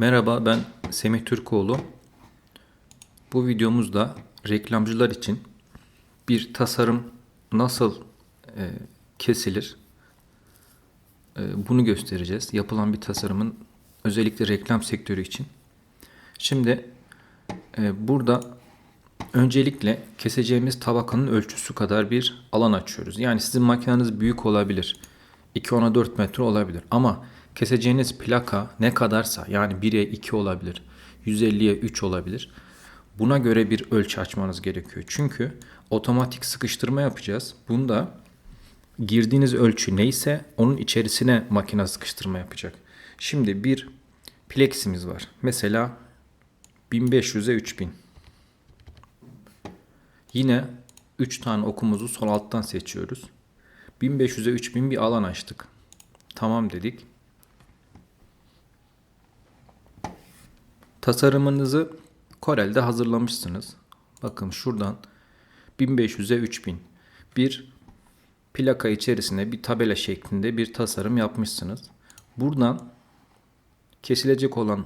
Merhaba ben Semih Türkoğlu. Bu videomuzda reklamcılar için bir tasarım nasıl e, kesilir e, bunu göstereceğiz. Yapılan bir tasarımın özellikle reklam sektörü için. Şimdi e, burada öncelikle keseceğimiz tabakanın ölçüsü kadar bir alan açıyoruz. Yani sizin makineniz büyük olabilir. 2 ona 4 metre olabilir. Ama keseceğiniz plaka ne kadarsa yani 1'e 2 olabilir. 150'ye 3 olabilir. Buna göre bir ölçü açmanız gerekiyor. Çünkü otomatik sıkıştırma yapacağız. Bunda girdiğiniz ölçü neyse onun içerisine makine sıkıştırma yapacak. Şimdi bir pleximiz var. Mesela 1500'e 3000. Yine 3 tane okumuzu sol alttan seçiyoruz. 1500'e 3000 bir alan açtık. Tamam dedik. Tasarımınızı Corel'de hazırlamışsınız. Bakın şuradan 1500'e 3000 bir plaka içerisine bir tabela şeklinde bir tasarım yapmışsınız. Buradan kesilecek olan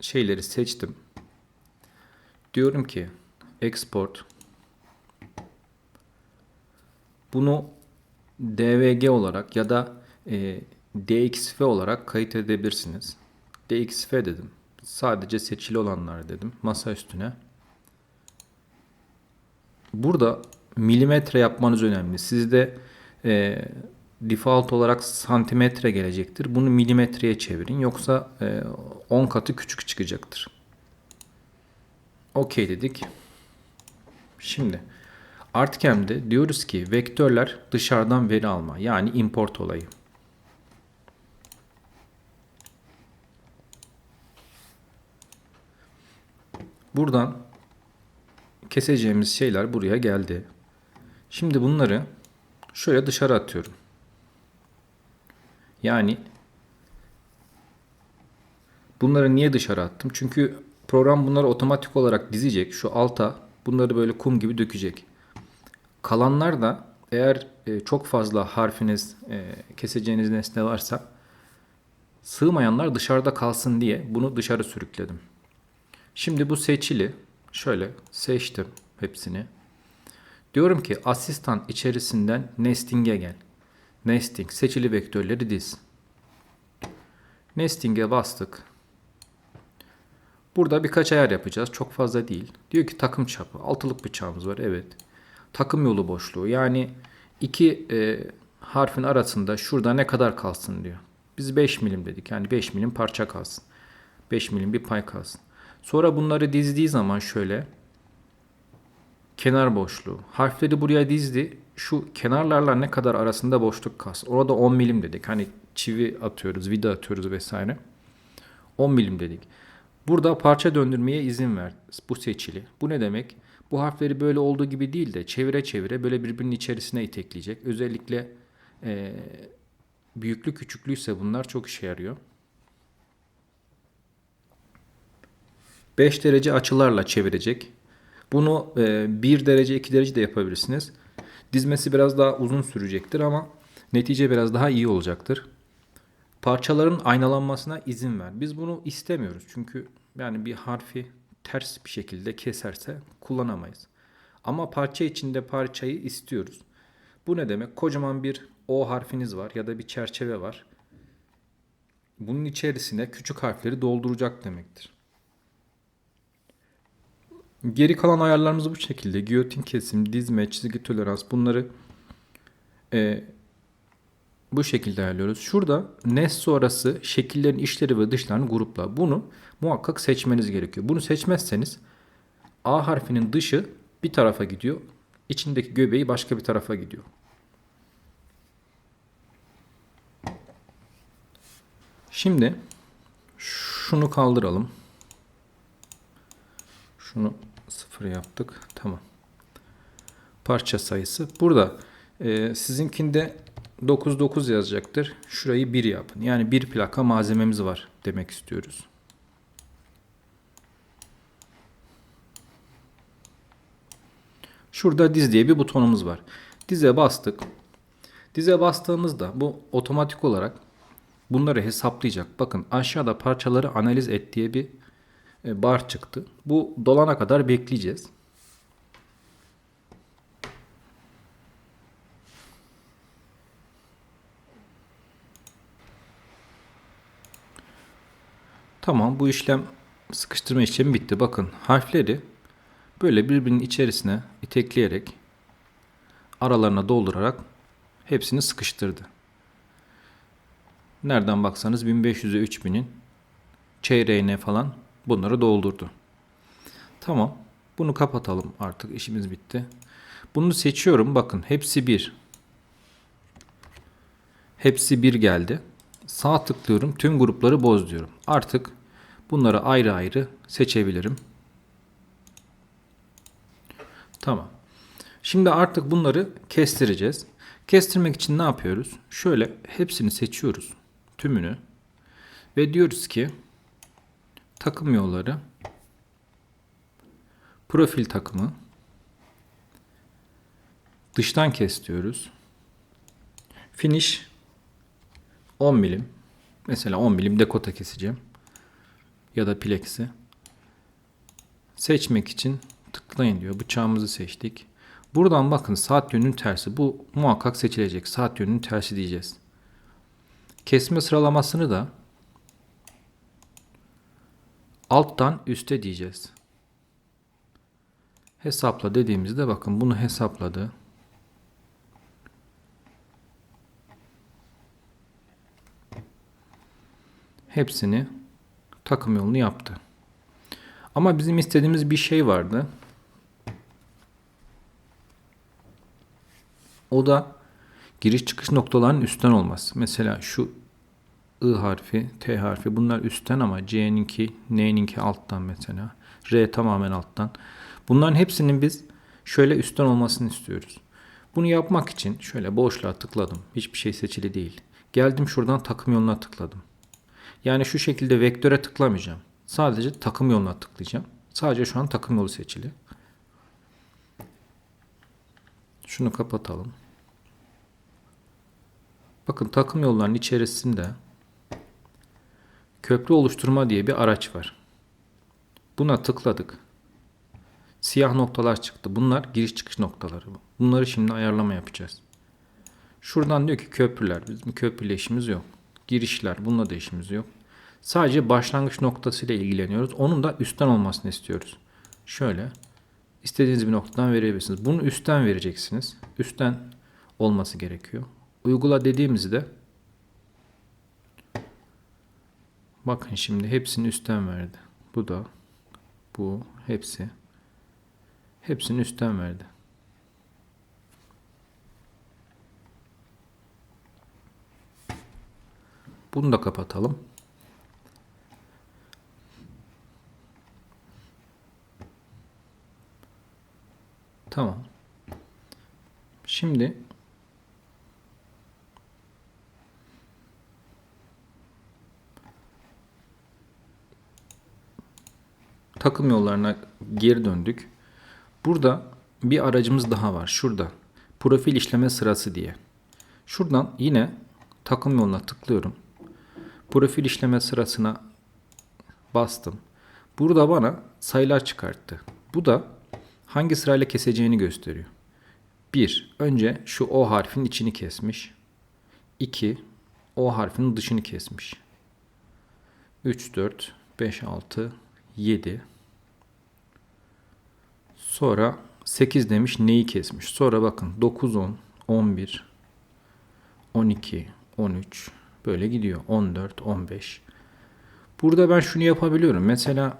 şeyleri seçtim. Diyorum ki export bunu DVG olarak ya da e, DXF olarak kayıt edebilirsiniz. DXF dedim. Sadece seçili olanlar dedim. Masa üstüne. Burada milimetre yapmanız önemli. Sizde e, default olarak santimetre gelecektir. Bunu milimetreye çevirin. Yoksa e, 10 katı küçük çıkacaktır. Okey dedik. Şimdi Artcam'de diyoruz ki vektörler dışarıdan veri alma yani import olayı. Buradan keseceğimiz şeyler buraya geldi. Şimdi bunları şöyle dışarı atıyorum. Yani bunları niye dışarı attım? Çünkü program bunları otomatik olarak dizecek. Şu alta bunları böyle kum gibi dökecek. Kalanlar da eğer e, çok fazla harfiniz e, keseceğiniz nesne varsa sığmayanlar dışarıda kalsın diye bunu dışarı sürükledim. Şimdi bu seçili. Şöyle seçtim hepsini. Diyorum ki asistan içerisinden nesting'e gel. Nesting seçili vektörleri diz. Nesting'e bastık. Burada birkaç ayar yapacağız. Çok fazla değil. Diyor ki takım çapı. Altılık bıçağımız var. Evet. Takım yolu boşluğu. Yani iki e, harfin arasında şurada ne kadar kalsın diyor. Biz 5 milim dedik. Yani 5 milim parça kalsın. 5 milim bir pay kalsın. Sonra bunları dizdiği zaman şöyle kenar boşluğu. Harfleri buraya dizdi. Şu kenarlarla ne kadar arasında boşluk kalsın. Orada 10 milim dedik. Hani çivi atıyoruz, vida atıyoruz vesaire. 10 milim dedik. Burada parça döndürmeye izin ver. Bu seçili. Bu ne demek? Bu harfleri böyle olduğu gibi değil de çevire çevire böyle birbirinin içerisine itekleyecek. Özellikle e, büyüklü küçüklüyse bunlar çok işe yarıyor. 5 derece açılarla çevirecek. Bunu e, 1 derece 2 derece de yapabilirsiniz. Dizmesi biraz daha uzun sürecektir ama netice biraz daha iyi olacaktır. Parçaların aynalanmasına izin ver. Biz bunu istemiyoruz. Çünkü yani bir harfi ters bir şekilde keserse kullanamayız. Ama parça içinde parçayı istiyoruz. Bu ne demek? Kocaman bir O harfiniz var ya da bir çerçeve var. Bunun içerisine küçük harfleri dolduracak demektir. Geri kalan ayarlarımız bu şekilde. Giyotin kesim, dizme, çizgi tolerans bunları e, bu şekilde ayarlıyoruz. Şurada nes sonrası şekillerin içleri ve dışlarını grupla. Bunu muhakkak seçmeniz gerekiyor. Bunu seçmezseniz A harfinin dışı bir tarafa gidiyor. İçindeki göbeği başka bir tarafa gidiyor. Şimdi şunu kaldıralım. Şunu sıfır yaptık. Tamam. Parça sayısı. Burada e, sizinkinde 99 yazacaktır. Şurayı 1 yapın. Yani bir plaka malzememiz var demek istiyoruz. Şurada diz diye bir butonumuz var. Dize bastık. Dize bastığımızda bu otomatik olarak bunları hesaplayacak. Bakın aşağıda parçaları analiz et diye bir bar çıktı. Bu dolana kadar bekleyeceğiz. Tamam bu işlem sıkıştırma işlemi bitti. Bakın harfleri böyle birbirinin içerisine itekleyerek aralarına doldurarak hepsini sıkıştırdı. Nereden baksanız 1500'e 3000'in çeyreğine falan bunları doldurdu. Tamam. Bunu kapatalım artık işimiz bitti. Bunu seçiyorum. Bakın hepsi bir. Hepsi bir geldi. Sağ tıklıyorum. Tüm grupları boz diyorum. Artık bunları ayrı ayrı seçebilirim. Tamam. Şimdi artık bunları kestireceğiz. Kestirmek için ne yapıyoruz? Şöyle hepsini seçiyoruz. Tümünü. Ve diyoruz ki takım yolları profil takımı dıştan kes diyoruz. Finish 10 milim. Mesela 10 milim dekota keseceğim. Ya da plexi. Seçmek için tıklayın diyor. Bıçağımızı seçtik. Buradan bakın saat yönünün tersi. Bu muhakkak seçilecek. Saat yönünün tersi diyeceğiz. Kesme sıralamasını da alttan üste diyeceğiz. Hesapla dediğimizde bakın bunu hesapladı. Hepsini takım yolunu yaptı. Ama bizim istediğimiz bir şey vardı. O da giriş çıkış noktalarının üstten olması. Mesela şu I harfi, T harfi bunlar üstten ama C'ninki, N'ninki alttan mesela. R tamamen alttan. Bunların hepsinin biz şöyle üstten olmasını istiyoruz. Bunu yapmak için şöyle boşluğa tıkladım. Hiçbir şey seçili değil. Geldim şuradan takım yoluna tıkladım. Yani şu şekilde vektöre tıklamayacağım. Sadece takım yoluna tıklayacağım. Sadece şu an takım yolu seçili. Şunu kapatalım. Bakın takım yollarının içerisinde köprü oluşturma diye bir araç var. Buna tıkladık. Siyah noktalar çıktı. Bunlar giriş çıkış noktaları. Bunları şimdi ayarlama yapacağız. Şuradan diyor ki köprüler. Bizim köprüyle işimiz yok. Girişler. Bununla da işimiz yok. Sadece başlangıç noktasıyla ilgileniyoruz. Onun da üstten olmasını istiyoruz. Şöyle. istediğiniz bir noktadan verebilirsiniz. Bunu üstten vereceksiniz. Üstten olması gerekiyor. Uygula dediğimizde bakın şimdi hepsini üstten verdi. Bu da bu hepsi hepsini üstten verdi. Bunu da kapatalım. Tamam. Şimdi takım yollarına geri döndük. Burada bir aracımız daha var. Şurada. Profil işleme sırası diye. Şuradan yine takım yoluna tıklıyorum. Profil işleme sırasına bastım. Burada bana sayılar çıkarttı. Bu da hangi sırayla keseceğini gösteriyor. 1. Önce şu O harfin içini kesmiş. 2. O harfinin dışını kesmiş. 3, 4, 5, 6, 7. Sonra 8 demiş neyi kesmiş. Sonra bakın 9, 10, 11, 12, 13 böyle gidiyor. 14, 15. Burada ben şunu yapabiliyorum. Mesela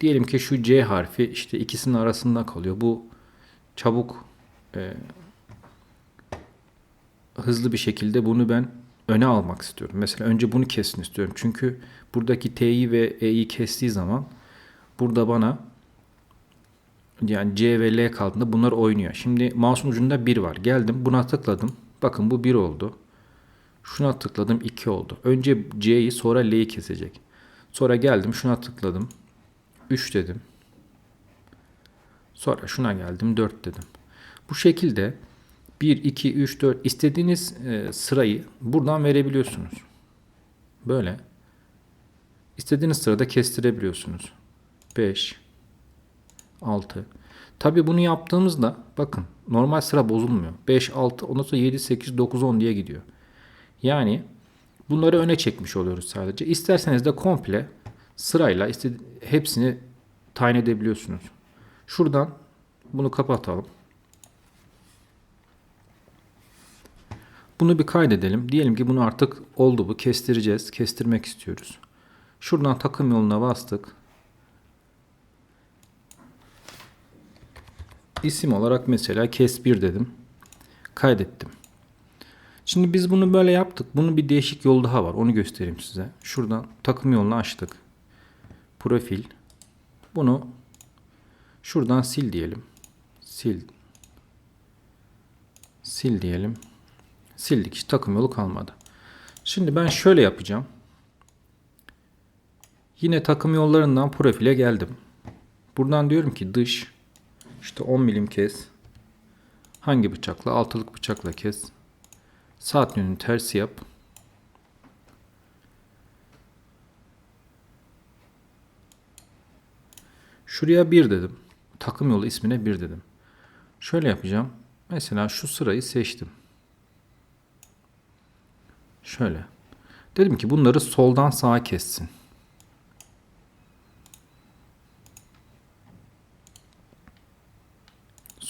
diyelim ki şu C harfi işte ikisinin arasında kalıyor. Bu çabuk e, hızlı bir şekilde bunu ben öne almak istiyorum. Mesela önce bunu kesin istiyorum. Çünkü buradaki T'yi ve E'yi kestiği zaman burada bana yani C ve L kaldığında bunlar oynuyor. Şimdi mouse'un ucunda 1 var. Geldim buna tıkladım. Bakın bu 1 oldu. Şuna tıkladım 2 oldu. Önce C'yi sonra L'yi kesecek. Sonra geldim şuna tıkladım. 3 dedim. Sonra şuna geldim 4 dedim. Bu şekilde 1, 2, 3, 4 istediğiniz e, sırayı buradan verebiliyorsunuz. Böyle. İstediğiniz sırada kestirebiliyorsunuz. 5, 6. Tabi bunu yaptığımızda bakın normal sıra bozulmuyor. 5, 6, ondan sonra 7, 8, 9, 10 diye gidiyor. Yani bunları öne çekmiş oluyoruz sadece. İsterseniz de komple sırayla hepsini tayin edebiliyorsunuz. Şuradan bunu kapatalım. Bunu bir kaydedelim. Diyelim ki bunu artık oldu bu. Kestireceğiz. Kestirmek istiyoruz. Şuradan takım yoluna bastık. İsim olarak mesela kes 1 dedim. Kaydettim. Şimdi biz bunu böyle yaptık. Bunun bir değişik yolu daha var. Onu göstereyim size. Şuradan takım yolunu açtık. Profil. Bunu şuradan sil diyelim. Sil. Sil diyelim. Sildik. Hiç takım yolu kalmadı. Şimdi ben şöyle yapacağım. Yine takım yollarından profile geldim. Buradan diyorum ki dış işte 10 milim kes. Hangi bıçakla? Altılık bıçakla kes. Saat yönünü tersi yap. Şuraya 1 dedim. Takım yolu ismine 1 dedim. Şöyle yapacağım. Mesela şu sırayı seçtim. Şöyle. Dedim ki bunları soldan sağa kessin.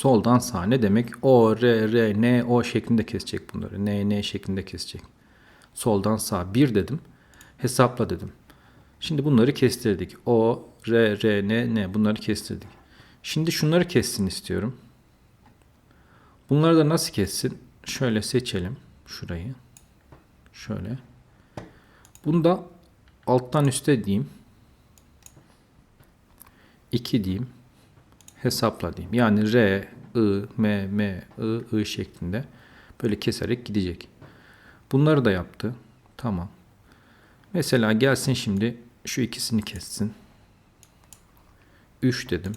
Soldan sağa ne demek? O, R, R, N, O şeklinde kesecek bunları. N, N şeklinde kesecek. Soldan sağa 1 dedim. Hesapla dedim. Şimdi bunları kestirdik. O, R, R, N, N bunları kestirdik. Şimdi şunları kessin istiyorum. Bunları da nasıl kessin? Şöyle seçelim şurayı. Şöyle. Bunu da alttan üste diyeyim. 2 diyeyim. Hesapla diyeyim. Yani R, I, M, M, I, I şeklinde böyle keserek gidecek. Bunları da yaptı. Tamam. Mesela gelsin şimdi şu ikisini kessin. 3 dedim.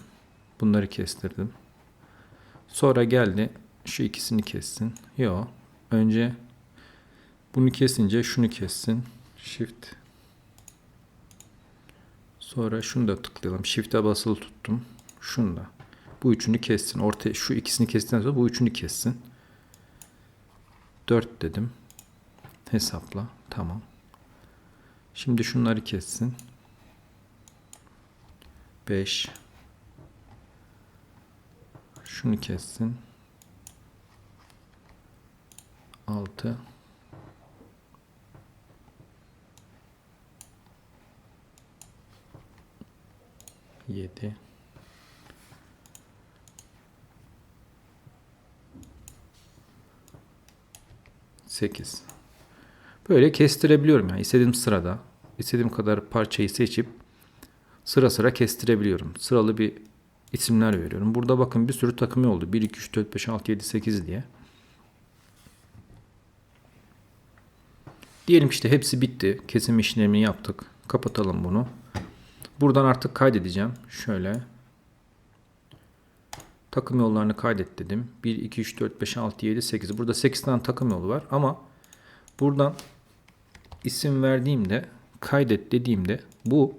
Bunları kestirdim. Sonra geldi şu ikisini kessin. Yo. Önce bunu kesince şunu kessin. Shift. Sonra şunu da tıklayalım. Shift'e basılı tuttum. Şunu da. Bu üçünü kessin. Ortaya şu ikisini kestikten sonra bu üçünü kessin. 4 dedim. Hesapla. Tamam. Şimdi şunları kessin. 5 Şunu kessin. 6 7 8 Böyle kestirebiliyorum yani istediğim sırada istediğim kadar parçayı seçip sıra sıra kestirebiliyorum. Sıralı bir isimler veriyorum. Burada bakın bir sürü takımı oldu. 1, 2, 3, 4, 5, 6, 7, 8 diye. Diyelim işte hepsi bitti. Kesim işlemini yaptık. Kapatalım bunu. Buradan artık kaydedeceğim. Şöyle. Takım yollarını kaydet dedim. 1, 2, 3, 4, 5, 6, 7, 8. Burada 8 tane takım yolu var. Ama buradan isim verdiğimde kaydet dediğimde bu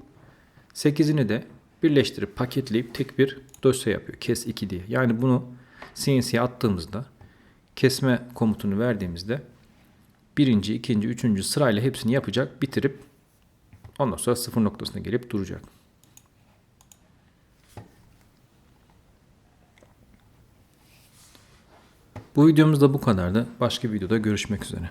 8'ini de birleştirip paketleyip tek bir dosya yapıyor. Kes 2 diye. Yani bunu CNC'ye attığımızda kesme komutunu verdiğimizde birinci, ikinci, üçüncü sırayla hepsini yapacak, bitirip ondan sonra sıfır noktasına gelip duracak. Bu videomuz da bu kadardı. Başka videoda görüşmek üzere.